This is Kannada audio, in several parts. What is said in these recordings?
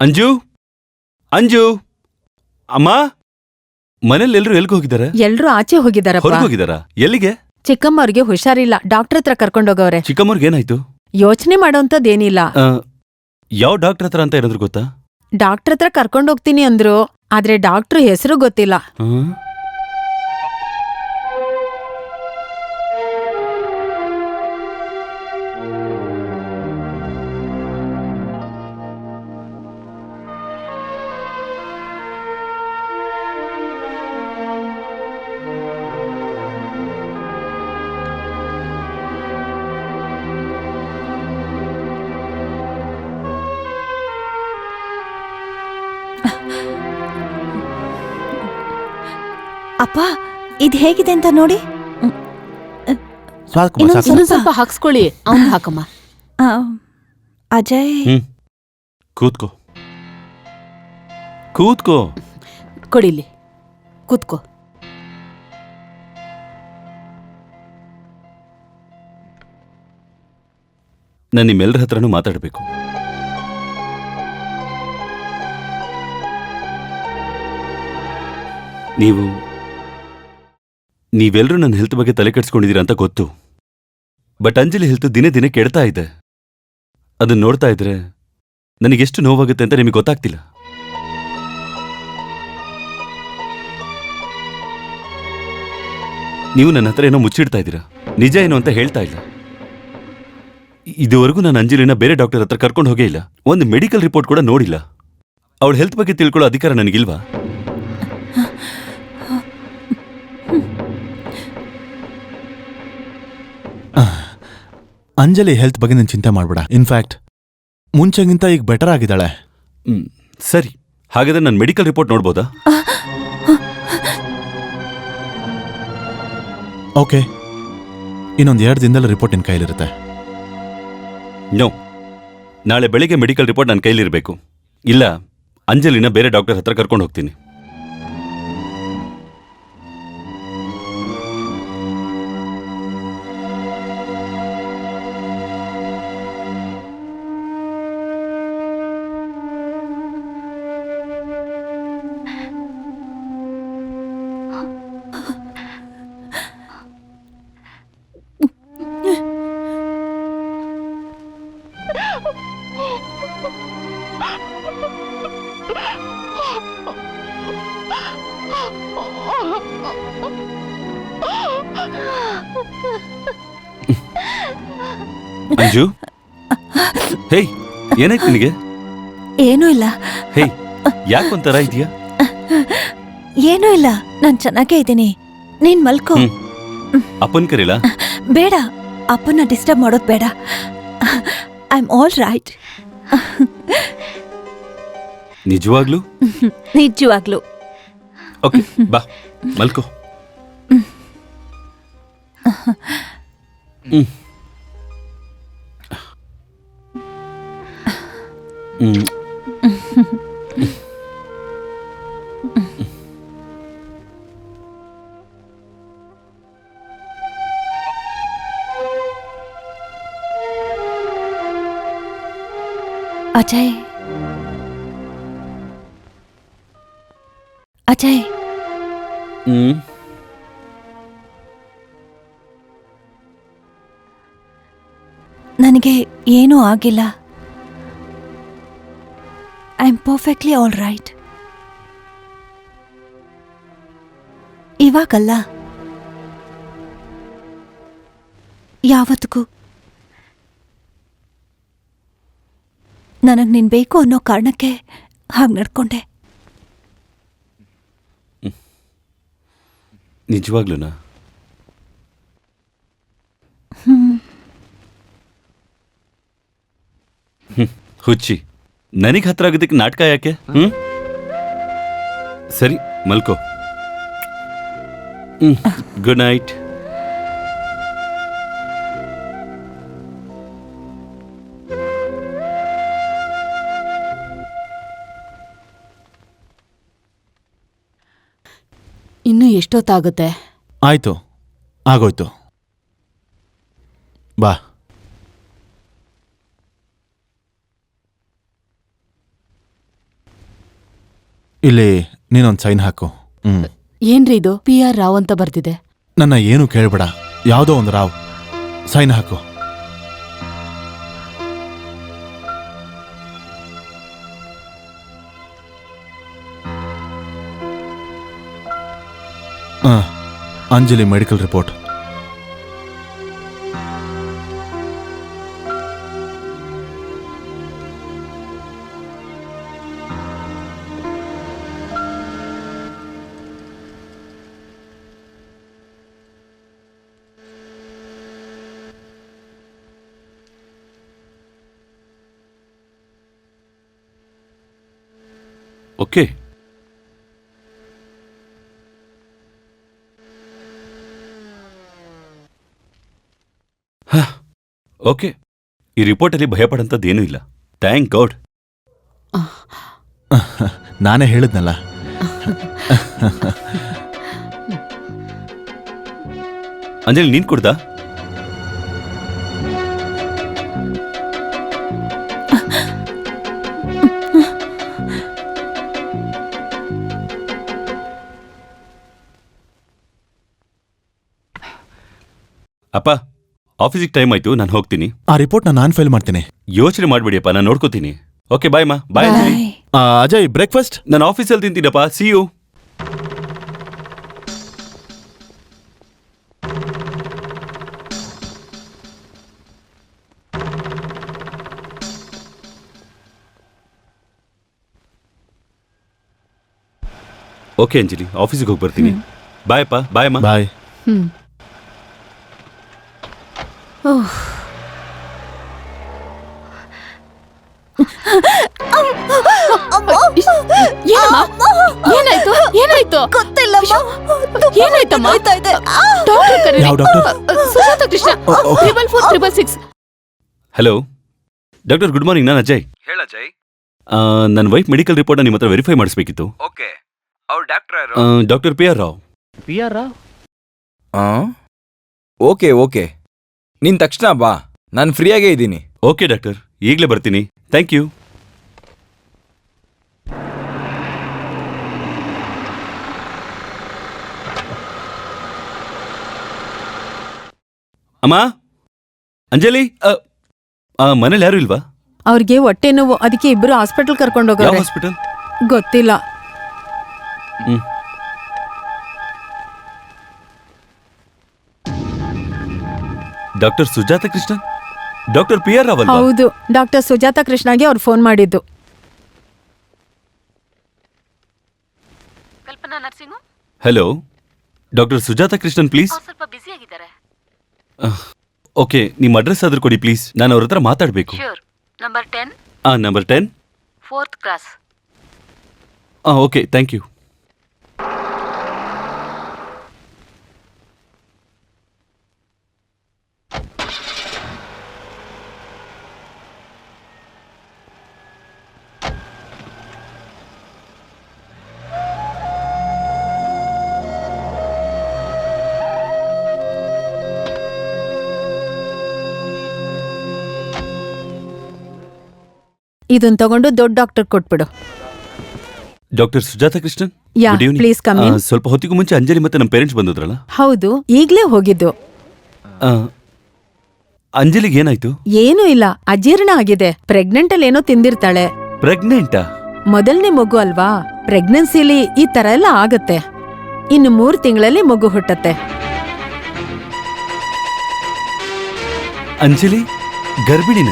ಅಂಜು? ಅಂಜು? ಅಮ್ಮ? ಮನೇಲಿ ಎಲ್ರು ಎಲ್ಗೆ ಹೋಗಿದ್ದಾರೆ? ಎಲ್ರು ಆಚೆ ಹೋಗಿದಾರಪ್ಪ. ಹೊರಗೆ ಹೋಗಿದಾರಾ? ಎಲ್ಲಿಗೆ? ಚಿಕ್ಕಮ್ಮವ್ರಿಗೆ ಹುಷಾರಿಲ್ಲ. ಡಾಕ್ಟರ್ ಹತ್ರ ಕರ್ಕೊಂಡೋಗವ್ರೆ. ಚಿಕ್ಕಮ್ಮವ್ರಿಗೆ ಏನಾಯ್ತು? ಯೋಚನೆ ಮಾಡೋಂಥದ್ದೇನಿಲ್ಲ. ಏನಿಲ್ಲ ಯಾವ ಡಾಕ್ಟರ್ ಹತ್ರ ಅಂತ ಏನಾದ್ರು ಗೊತ್ತಾ? ಡಾಕ್ಟರ್ ಹತ್ರ ಕರ್ಕೊಂಡೋಗ್ತೀನಿ ಅಂದ್ರು ಆದ್ರೆ ಡಾಕ್ಟರ್ ಹೆಸರು ಗೊತ್ತಿಲ್ಲ. ಅಪ್ಪ ಇದು ಹೇಗಿದೆ ಅಂತ ನೋಡಿ. ಸಾಕು ಸ್ವಲ್ಪ- ಸ್ವಲ್ಪ ಹಾಕ್ಸ್ಕೊಳ್ಳಿ ಅವ್ನ್ ಹಾಕಮ್ಮ. ಆ, ಅಜಯ್. ಹ್ಮ್ ಕೂತ್ಕೋ. ಕೂತ್ಕೋ. ಕೊಡಿಲಿ ಕೂತ್ಕೋ. ನಾನು ನಿಮ್ಮೆಲ್ಲರ ಹತ್ರನೂ ಮಾತಾಡಬೇಕು. ನೀವು ನೀವೆಲ್ಲರೂ ನನ್ನ ಹೆಲ್ತ್ ಬಗ್ಗೆ ತಲೆ ಕೆಡಿಸ್ಕೊಂಡಿದ್ದೀರಾ ಅಂತ ಗೊತ್ತು. ಬಟ್ ಅಂಜಲಿ ಹೆಲ್ತ್ ದಿನೇ ದಿನೇ ಕೆಡ್ತಾ ಇದೆ. ಅದನ್ನ ನೋಡ್ತಾ ಇದ್ರೆ ನನಗೆಷ್ಟು ನೋವಾಗುತ್ತೆ ಅಂತ ನಿಮಗೆ ಗೊತ್ತಾಗ್ತಿಲ್ಲ. ನೀವು ನನ್ನ ಹತ್ರ ಏನೋ ಮುಚ್ಚಿಡ್ತಾ ಇದ್ದೀರಾ? ನಿಜ ಏನು ಅಂತ ಹೇಳ್ತಾ ಇಲ್ಲ. ಇದುವರೆಗೂ ನಾನು ಅಂಜಲಿನ ಬೇರೆ ಡಾಕ್ಟರ್ ಹತ್ರ ಕರ್ಕೊಂಡು ಹೋಗೇ ಇಲ್ಲ. ಒಂದು ಮೆಡಿಕಲ್ ರಿಪೋರ್ಟ್ ಕೂಡ ನೋಡಿಲ್ಲ. ಅವಳ ಹೆಲ್ತ್ ಬಗ್ಗೆ ತಿಳ್ಕೊಳ್ಳೋ ಅಧಿಕಾರ ನನಗಿಲ್ವಾ? ಅಂಜಲಿ ಹೆಲ್ತ್ ಬಗ್ಗೆ ನೀನು ಚಿಂತೆ ಮಾಡ್ಬೇಡ. ಇನ್ಫ್ಯಾಕ್ಟ್ ಮುಂಚೆಗಿಂತ ಈಗ ಬೆಟರ್ ಆಗಿದ್ದಾಳೆ. ಹ್ಮ್, ಸರಿ. ಹಾಗಾದ್ರೆ ನಾನು ಮೆಡಿಕಲ್ ರಿಪೋರ್ಟ್ ನೋಡ್ಬೋದಾ? ಓಕೆ ಇನ್ನೊಂದು ಎರಡು ದಿನದಲ್ಲಿ ರಿಪೋರ್ಟ್ ನಿನ್ನ ಕೈಲಿರುತ್ತೆ. ನೋ ನಾಳೆ ಬೆಳಿಗ್ಗೆ ಮೆಡಿಕಲ್ ರಿಪೋರ್ಟ್ ನನ್ನ ಕೈಲಿರಬೇಕು. ಇಲ್ಲ ಅಂಜಲಿನ ಬೇರೆ ಡಾಕ್ಟರ್ ಹತ್ರ ಕರ್ಕೊಂಡು ಹೋಗ್ತೀನಿ. ಅಂಜು? ಹೇಯ್ ಏನಾಯ್ತು ನಿನಗೆ? ಏನೂ ಇಲ್ಲ. ಹೇಯ್ ಯಾಕೊಂಥರ ಇದೆಯಾ ಏನೂ ಇಲ್ಲ. ನಾನು ಚೆನ್ನಾಗೇ ಇದ್ದೀನಿ. ನೀನ್ ಮಲ್ಕೋ. ಅಪ್ಪನ್ ಕರೀಲ? ಬೇಡ. ಅಪ್ಪನ ಡಿಸ್ಟರ್ಬ್ ಮಾಡೋದು ಬೇಡ. ಐ ಆಮ್ ಆಲ್ ರೈಟ್ ನಿಜವಾಗ್ಲೂ? ನಿಜವಾಗ್ಲು. ಓಕೆ ಬಾ ಮಲ್ಕೋ ಹ್ಮ್. ಹ್ಮ್. ಹ್ಮ್. ನನಗೆ ಏನೂ ಆಗಿಲ್ಲ. I am perfectly all right ಇವಾಗಲ್ಲ. ಯಾವತ್ತಿಗೂ. ನನಗೆ ನೀನು ಬೇಕು ಅನ್ನೋ ಕಾರಣಕ್ಕೆ ಹಾಗೆ ನಡ್ಕೊಂಡೆ. ನಿಜವಾಗ್ಲೂನಾ. ಹುಚ್ಚಿ. ನನಗೆ ಹತ್ರ ಆಗೋದಕ್ಕೆ ನಾಟಕ ಯಾಕೆ? ಹ್ಮ್? ಸರಿ ಮಲ್ಕೋ. ಗುಡ್ ನೈಟ್ ಇನ್ನೂ ಎಷ್ಟೊತ್ತಾಗುತ್ತೆ? ಆಯ್ತು. ಆಗೋಯ್ತು. ಬಾ. ಇಲ್ಲಿ ನೀನೊಂದು ಸೈನ್ ಹಾಕು. ಹ್ಞೂ ಏನ್ರಿ ಇದು? ಪಿ ಆರ್ ರಾವ್ ಅಂತ ಬರ್ತಿದೆ ನನ್ನ ಏನು ಕೇಳಬೇಡ. ಯಾವುದೋ ಒಂದು ರಾವ್. ಸೈನ್ ಹಾಕು. ಆ, ಅಂಜಲಿ ಮೆಡಿಕಲ್ ರಿಪೋರ್ಟ್ ಓಕೆ ಹ, ಓಕೆ. ಈ ರಿಪೋರ್ಟಲ್ಲಿ ಭಯಪಡಂಥದ್ದೇನೂ ಇಲ್ಲ. Thank god. ನಾನೇ ಹೇಳಿದ್ನಲ್ಲ. ಅಂಜಲಿ ನೀನ್ ಕುಡ್ದಾ? ಅಪ್ಪ. ಆಫೀಸಿಗೆ ಟೈಮ್ ಆಯ್ತು ನಾನು ಹೋಗ್ತೀನಿ. ಆ ರಿಪೋರ್ಟ್ ನಾನು ಫೈಲ್ ಮಾಡ್ತೀನಿ. ಯೋಚನೆ ಮಾಡ್ಬಿಡಿಯಪ್ಪ ನಾನು ನೋಡ್ಕೋತೀನಿ. ಓಕೆ ಬಾಯ್ ಮಾ. ಬಾಯ್ ಆ, ಅಜಯ್ ಬ್ರೇಕ್ಫಾಸ್ಟ್ ನಾನು ಆಫೀಸಲ್ಲಿ ತಿಂತೀನಪ್ಪ. ಸಿ ಯು ಓಕೆ ಅಂಜಲಿ ಆಫೀಸಿಗೆ ಹೋಗಿ ಬರ್ತೀನಿ. ಬಾಯ್ ಅಪ್ಪ ಬಾಯ್ ಮಾ. ಬಾಯ್ ಹ್ಮ್. ಏನಮ್ಮ? ಏನಾಯ್ತು? ಏನಾಯ್ತು? ಏನಾಯ್ತಮ್ಮ? ಡಾಕ್ಟರ್ ಕರೀರಿ. ಯಾವ ಡಾಕ್ಟರ್? ಅ, Sujatha Krishna. Oh, okay. Triple four triple six hello doctor good morning ನಾನು ಅಜಯ್. ಹೇಳ ಅಜಯ್. ನನ್ನ ವೈಫ್ ಮೆಡಿಕಲ್ ರಿಪೋರ್ಟ್ನ ನಿಮ್ಮ ಹತ್ರ ವೆರಿಫೈ ಮಾಡಿಸ್ಬೇಕಿತ್ತು. ಓಕೆ. ಅವ್ರ ಡಾಕ್ಟರ್ ಯಾರು? Doctor P R Rao P R Rao okay okay. ನೀನ್ ತಕ್ಷಣ ಬಾ. ನಾನು ಫ್ರೀಯಾಗೇ ಇದ್ದೀನಿ. Okay doctor. ಈಗಲೇ ಬರ್ತೀನಿ. Thank you. ಅಮ್ಮ? ಅಂಜಲಿ? ಮನೇಲಿ ಯಾರು ಇಲ್ವಾ? ಅವ್ರಿಗೆ ಹೊಟ್ಟೆ ನೋವು ಅದಕ್ಕೆ ಇಬ್ರು ಹಾಸ್ಪಿಟಲ್ ಕರ್ಕೊಂಡು ಕರ್ಕೊಂಡೋಗವ್ರೆ ಹಾಸ್ಪಿಟಲ್ ಗೊತ್ತಿಲ್ಲ. Doctor Sujatha Krishna doctor P R Rao ಅಲ್ವಾ ಹೌದು ಡಾಕ್ಟರ್ ಸುಜಾತ ಕೃಷ್ಣಗೆ ಅವ್ರು ಫೋನ್ ಮಾಡಿದ್ದು. Kalpana nursing? Hello doctor Sujatha Krishnan please ಸ್ವಲ್ಪ ಬ್ಯುಸಿ ಆಗಿದ್ದಾರೆ. ಓಕೆ ನಿಮ್ಮ ಅಡ್ರೆಸ್ ಆದ್ರೂ ಕೊಡಿ ಪ್ಲೀಸ್ ನಾನು ಅವ್ರ ಹತ್ರ ಮಾತಾಡಬೇಕು. ಶ್ಯೂರ್ ನಂಬರ್ ಟೆನ್ ಆ ನಂಬರ್ ಟೆನ್ ಫೋರ್ತ್ ಕ್ಲಾಸ್ ಹಾಂ ಓಕೆ ಥ್ಯಾಂಕ್ ಯು ಇದನ್ ತಗೊಂಡು ದೊಡ್ಡ ಡಾಕ್ಟರ್ ಕೊಟ್ಬಿಡು. Doctor Sujatha Krishnan? Yeah Good evening. Please come ಆ, ಸ್ವಲ್ಪ ಹೊತ್ತಿಗೂ ಮುಂಚೆ ಅಂಜಲಿ ಮತ್ತೆ ನಮ್ಮ ಪೇರೆಂಟ್ಸ್ ಬಂದಿದ್ರಲ್ಲ? ಹೌದು ಈಗ್ಲೇ ಹೋಗಿದ್ದು. ಆ, ಅಂಜಲಿಗೆ ಏನಾಯ್ತು? ಏನೂ ಇಲ್ಲ ಅಜೀರ್ಣ ಆಗಿದೆ. ಪ್ರೆಗ್ನೆಂಟ್ ಅಲ್ಲಿ ಏನೋ ತಿಂದಿರ್ತಾಳೆ. ಪ್ರೆಗ್ನೆಂಟ್ ಮೊದಲನೇ ಮಗು ಅಲ್ವಾ? ಪ್ರೆಗ್ನೆನ್ಸಿಲಿ ಈ ತರ ಎಲ್ಲ ಆಗತ್ತೆ. ಇನ್ನು ಮೂರ್ ತಿಂಗಳಲ್ಲಿ ಮಗು ಹುಟ್ಟತ್ತೆ. ಅಂಜಲಿ ಗರ್ಭಿಣಿನ?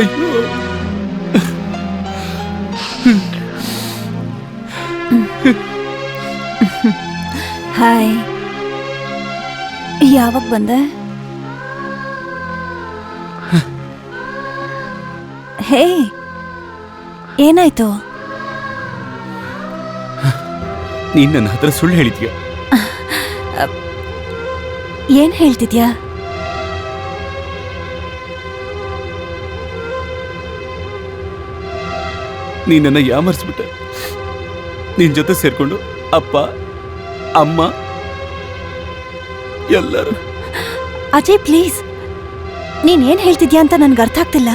ಅಯ್ಯೋ. ಹಾಯ್. ಯಾವಾಗ ಬಂದೆ? ಹೇ ಏನಾಯ್ತು? ನೀನು ನನ್ನ ಹತ್ರ ಸುಳ್ಳು ಹೇಳಿದ್ಯಾ? ಏನ್ ಹೇಳ್ತಿದ್ಯಾ? ನೀನ್ ನನ್ನ ಯಾಮರ್ಸ್ಬಿಟ್ಟೆ. ನಿನ್ ಜೊತೆ ಸೇರ್ಕೊಂಡು ಅಪ್ಪ, ಅಮ್ಮ, ಎಲ್ಲರೂ. ಅಜಯ್, ಪ್ಲೀಸ್. ನೀನ್ ಏನ್ ಹೇಳ್ತಿದ್ಯಾ ಅಂತ ನನ್ಗೆ ಅರ್ಥ ಆಗ್ತಿಲ್ಲ.